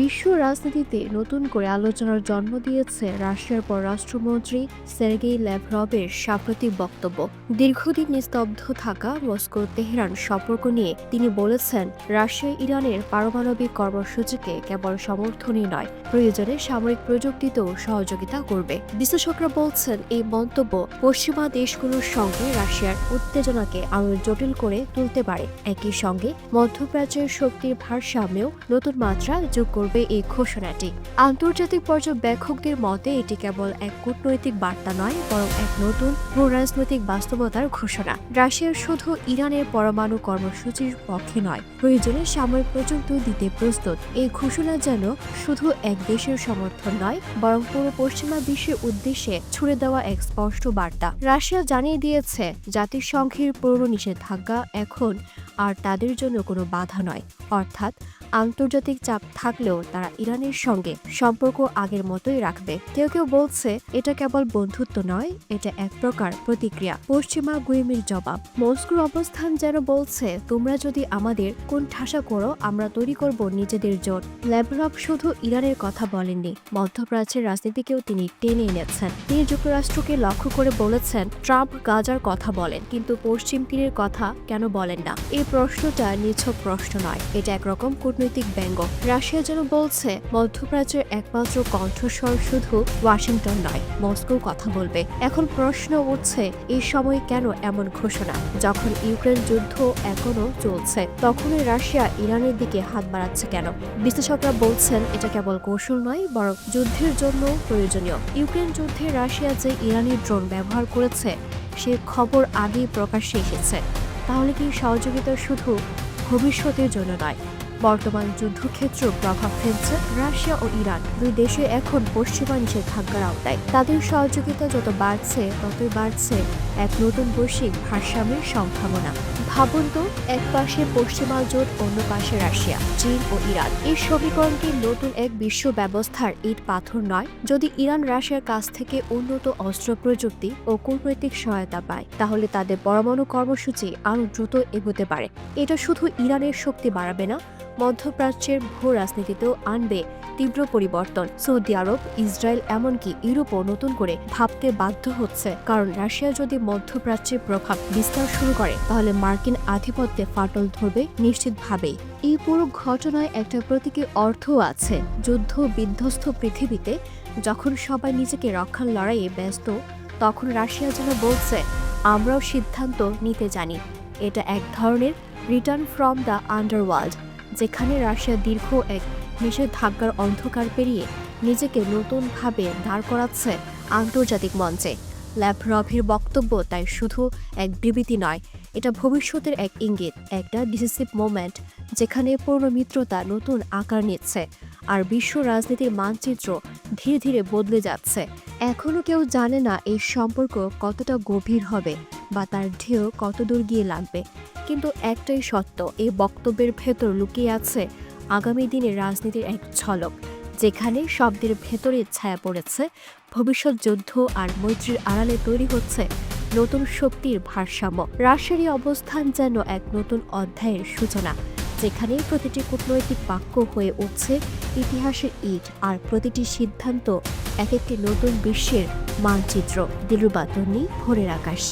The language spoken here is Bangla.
বিশ্ব রাজনীতিতে নতুন করে আলোচনার জন্ম দিয়েছে রাশিয়ার পররাষ্ট্রমন্ত্রী সের্গেই ল্যাভরভের সাম্প্রতিক বক্তব্য। দীর্ঘদিন নিস্তব্ধ থাকা মস্কো তেহরান সম্পর্ক নিয়ে তিনি বলেছেন, রাশিয়া ইরানের পারমাণবিক কর্মসূচিকে কেবল সমর্থনই নয়, প্রয়োজনে সামরিক প্রযুক্তিতেও সহযোগিতা করবে। বিশ্লেষকরা বলছেন, এই মন্তব্য পশ্চিমা দেশগুলোর সঙ্গে রাশিয়ার উত্তেজনাকে আরও জটিল করে তুলতে পারে। একই সঙ্গে মধ্যপ্রাচ্যের শক্তির ভারসাম্যেও নতুন মাত্রা যোগ করবে। এই ঘোষণাটি। আন্তর্জাতিক পর্যবেক্ষকদের মতে এটি কেবল এক কূটনৈতিক বার্তা নয়, বরং এক নতুন ভূ রাজনৈতিক বাস্তবতার ঘোষণা। রাশিয়ার শুধু ইরানের পরমাণু কর্মসূচির পক্ষে নয়, প্রয়োজনে সামরিক প্রযুক্তি দিতে প্রস্তুত। এই ঘোষণা যেন শুধু এক দেশের সমর্থন নয়, বরং পুরো পশ্চিমা বিশ্বের উদ্দেশ্যে ছুড়ে দেওয়া এক স্পষ্ট বার্তা। রাশিয়া জানিয়ে দিয়েছে, জাতিসংঘের পুরনো নিষেধাজ্ঞা এখন আর তাদের জন্য কোনো বাধা নয়। অর্থাৎ, আন্তর্জাতিক চাপ থাকলেও তারা ইরানের সঙ্গে সম্পর্ক আগের মতোই রাখবে। কেউ কেউ বলছে, এটা কেবল বন্ধুত্ব নয়, এটা এক প্রকার প্রতিক্রিয়া। পশ্চিমা গুইমির জবাব, মস্কোর অবস্থান যেন বলছে, তোমরা যদি আমাদের কোন ঠাসা করো, আমরা তৈরি করব নিজেদের জোট। ল্যাভরভ শুধু ইরানের কথা বলেননি, মধ্যপ্রাচ্যের রাজনীতিকেও তিনি টেনে এনেছেন। তিনি যুক্তরাষ্ট্রকে লক্ষ্য করে বলেছেন, ট্রাম্প গাজার কথা বলেন, কিন্তু পশ্চিম তীরের কথা কেন বলেন না? এই প্রশ্নটা নিছক প্রশ্ন নয়। এটা একরকম কূটনৈতিক ব্যঙ্গ। রাশিয়া যেন বলছে, মধ্যপ্রাচ্যের একমাত্র কণ্ঠস্বর শুধু ওয়াশিংটন নয় মস্কো কথা বলবে। এখন প্রশ্ন উঠছে, এই সময় কেন এমন ঘোষণা? যখন ইউক্রেন যুদ্ধ এখনও চলছে, তখনই রাশিয়া ইরানের দিকে হাত বাড়াচ্ছে কেন? বিশ্লেষকরা বলছেন, এটা কেবল কৌশল নয়, বরং যুদ্ধের জন্য প্রয়োজনীয়। ইউক্রেন যুদ্ধে রাশিয়া যে ইরানি ড্রোন ব্যবহার করেছে, সে খবর আগেই প্রকাশ্যে এসেছে। তাহলে কি সহযোগিতা শুধু ভবিষ্যতের জন্য নয়? বর্তমান যুদ্ধক্ষেত্র প্রভাব ফেলছে রাশিয়া ও ইরান, দুই দেশে এখন পশ্চিমা নিষেধাজ্ঞার আওতায়। তাদের সহযোগিতা যত বাড়ছে, ততই বাড়ছে এক নতুন বৈশ্বিক ভারসাম্যের সম্ভাবনা। ভাবুন তো, এক পাশে পশ্চিমা জোট, অন্য পাশে রাশিয়া, চীন ও ইরান। এই সমীকরণটি নতুন এক বিশ্ব ব্যবস্থার ইট পাথর নয়, যদি ইরান রাশিয়ার কাছ থেকে উন্নত অস্ত্র প্রযুক্তি ও কূটনৈতিক সহায়তা পায়, তাহলে তাদের পরমাণু কর্মসূচি আরও দ্রুত এগোতে পারে। এটা শুধু ইরানের শক্তি বাড়াবে না, মধ্যপ্রাচ্যের ভূ রাজনীতিতেও আনবে। তীব্র পরিবর্তন। সৌদি আরব, ইসরায়েল এমনকি ইউরোপও নতুন করে ভাবতে বাধ্য হচ্ছে। কারণ রাশিয়া যদি মধ্যপ্রাচ্যের প্রভাব বিস্তার শুরু করে, তাহলে মার্কিন আধিপত্যে ফাটল ধরবে নিশ্চিতভাবেই। এই পুরো ঘটনায় একটা প্রতীকী অর্থ আছে। যুদ্ধ বিধ্বস্ত পৃথিবীতে যখন সবাই নিজেকে রক্ষার লড়াইয়ে ব্যস্ত, তখন রাশিয়া যেন বলছে, আমরাও সিদ্ধান্ত নিতে জানি। এটা এক ধরনের রিটার্ন ফ্রম দ্য আন্ডারওয়ার্ল্ড যেখানে রাশিয়া দীর্ঘ এক নিষেধাজ্ঞার অন্ধকার পেরিয়ে নিজেকে নতুনভাবে দাঁড় করাচ্ছে আন্তর্জাতিক মঞ্চে। ল্যাভরভের বক্তব্য তাই শুধু এক বিবৃতি নয়, এটা ভবিষ্যতের এক ইঙ্গিত, একটা ডিসিসিভ মোমেন্ট যেখানে পূর্ণ মিত্রতা নতুন আকার নিচ্ছে আর বিশ্ব রাজনীতির মানচিত্র ধীরে ধীরে বদলে যাচ্ছে। এখনও কেউ জানে না এই সম্পর্ক কতটা গভীর হবে বা তার ঢেউ কত দূর গিয়ে লাগবে। কিন্তু একটাই সত্য, এই বক্তব্যের ভেতর লুকিয়ে আছে আগামী দিনের রাজনীতির এক ঝলক, যেখানে শব্দের ভেতরে ছায়া পড়েছে, ভবিষ্যৎ যুদ্ধ আর মৈত্রীর আড়ালে তৈরি হচ্ছে নতুন শক্তির ভারসাম্য। রাশিয়ার অবস্থান যেন এক নতুন অধ্যায়ের সূচনা, যেখানে প্রতিটি কূটনৈতিক বাক্য হয়ে উঠছে ইতিহাসের ইট আর প্রতিটি সিদ্ধান্ত এক একটি নতুন বিশ্বের মানচিত্র। দিলুবাতনি ভোরের আকাশ।